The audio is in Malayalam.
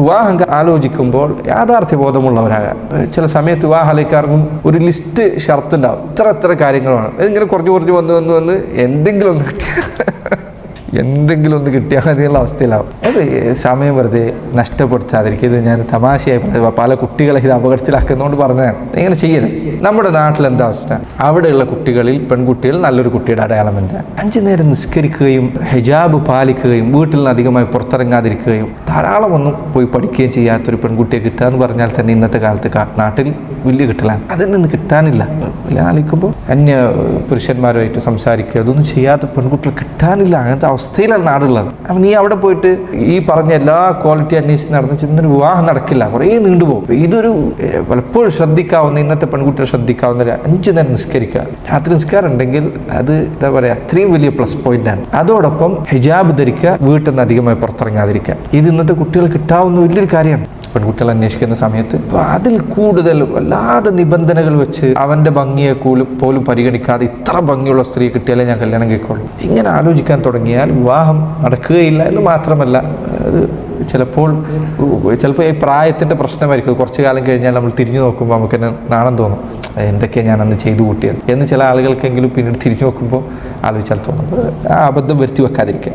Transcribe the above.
വിവാഹം ആലോചിക്കുമ്പോൾ യാഥാർത്ഥ്യ ബോധമുള്ളവരാകാം. ചില സമയത്ത് വിവാഹം ആലോചിക്കാർക്കും ഒരു ലിസ്റ്റ് ഷർത്ത് ഉണ്ടാവും. ഇത്ര ഇത്ര കാര്യങ്ങളാണ്. ഇതിങ്ങനെ കുറഞ്ഞു കുറഞ്ഞു വന്ന് വന്ന് വന്ന് എന്തെങ്കിലും ഒന്ന് കിട്ടിയ എന്തെങ്കിലും ഒന്ന് കിട്ടിയാൽ മതിയുള്ള അവസ്ഥയിലാവും. അപ്പോൾ സമയം വെറുതെ നഷ്ടപ്പെടുത്താതിരിക്കും ഇത് ഞാൻ തമാശയായി പറഞ്ഞത്. പല കുട്ടികളെ ഇത് അപകടത്തിലാക്കുന്നതുകൊണ്ട് പറഞ്ഞതാണ്. ഇങ്ങനെ ചെയ്യരുത്. നമ്മുടെ നാട്ടിൽ എന്താ അവസ്ഥ? അവിടെയുള്ള കുട്ടികളിൽ പെൺകുട്ടികൾ നല്ലൊരു കുട്ടിയുടെ അടയാളം എന്താ? അഞ്ചു നേരം നിസ്കരിക്കുകയും ഹിജാബ് പാലിക്കുകയും വീട്ടിൽ നിന്ന് അധികമായി പുറത്തിറങ്ങാതിരിക്കുകയും ധാരാളം ഒന്നും പോയി പഠിക്കുകയും ചെയ്യാത്തൊരു പെൺകുട്ടിയെ കിട്ടുക എന്ന് പറഞ്ഞാൽ തന്നെ ഇന്നത്തെ കാലത്ത് നാട്ടിൽ വലിയ കിട്ടലാണ്. അതിൽ നിന്ന് കിട്ടാനില്ല. ആലോചിക്കുമ്പോൾ അന്യ പുരുഷന്മാരുമായിട്ട് സംസാരിക്കുക അതൊന്നും ചെയ്യാത്ത പെൺകുട്ടികൾ കിട്ടാനില്ല. അങ്ങനത്തെ അവസ്ഥയിലാണ് നാടുള്ളത് അപ്പം നീ അവിടെ പോയിട്ട് ഈ പറഞ്ഞ എല്ലാ ക്വാളിറ്റി അന്വേഷിച്ച് നടന്ന് ചെന്നൊരു വിവാഹം നടക്കില്ല. കുറേ നീണ്ടുപോകും ഇതൊരു പലപ്പോഴും ശ്രദ്ധിക്കാവുന്ന ഇന്നത്തെ പെൺകുട്ടികൾ ശ്രദ്ധിക്കാവുന്ന ഒരു അഞ്ച് നേരം നിസ്കരിക്കുക. രാത്രി നിസ്കാരം ഉണ്ടെങ്കിൽ അത് എന്താ പറയുക അത്രയും വലിയ പ്ലസ് പോയിന്റാണ് അതോടൊപ്പം ഹിജാബ് ധരിക്കുക വീട്ടിൽ നിന്ന് അധികമായി പുറത്തിറങ്ങാതിരിക്കുക. ഇത് ഇന്നത്തെ കുട്ടികൾ കിട്ടാവുന്ന വലിയൊരു കാര്യമാണ്. പെൺകുട്ടികൾ അന്വേഷിക്കുന്ന സമയത്ത് അപ്പോൾ അതിൽ കൂടുതൽ വല്ലാതെ നിബന്ധനകൾ വെച്ച് അവന്റെ ഭംഗിയെ കൂലും പോലും പരിഗണിക്കാതെ ഇത്ര ഭംഗിയുള്ള സ്ത്രീ കിട്ടിയാലേ ഞാൻ കല്യാണം കേൾക്കുള്ളൂ ഇങ്ങനെ ആലോചിക്കാൻ തുടങ്ങിയാൽ വിവാഹം നടക്കുകയില്ല എന്ന് മാത്രമല്ല അത് ചിലപ്പോൾ ചിലപ്പോൾ ഈ പ്രായത്തിന്റെ പ്രശ്നമായിരിക്കും. കുറച്ച് കാലം കഴിഞ്ഞാൽ നമ്മൾ തിരിഞ്ഞു നോക്കുമ്പോൾ നമുക്ക് തന്നെ നാണം തോന്നും. എന്തൊക്കെയാണ് ഞാൻ അന്ന് ചെയ്തു കൂട്ടിയത് എന്ന് ചില ആളുകൾക്കെങ്കിലും പിന്നീട് തിരിഞ്ഞു നോക്കുമ്പോൾ ആലോചിച്ചാൽ തോന്നും. ആ അബദ്ധം വരുത്തി വെക്കാതിരിക്കുക.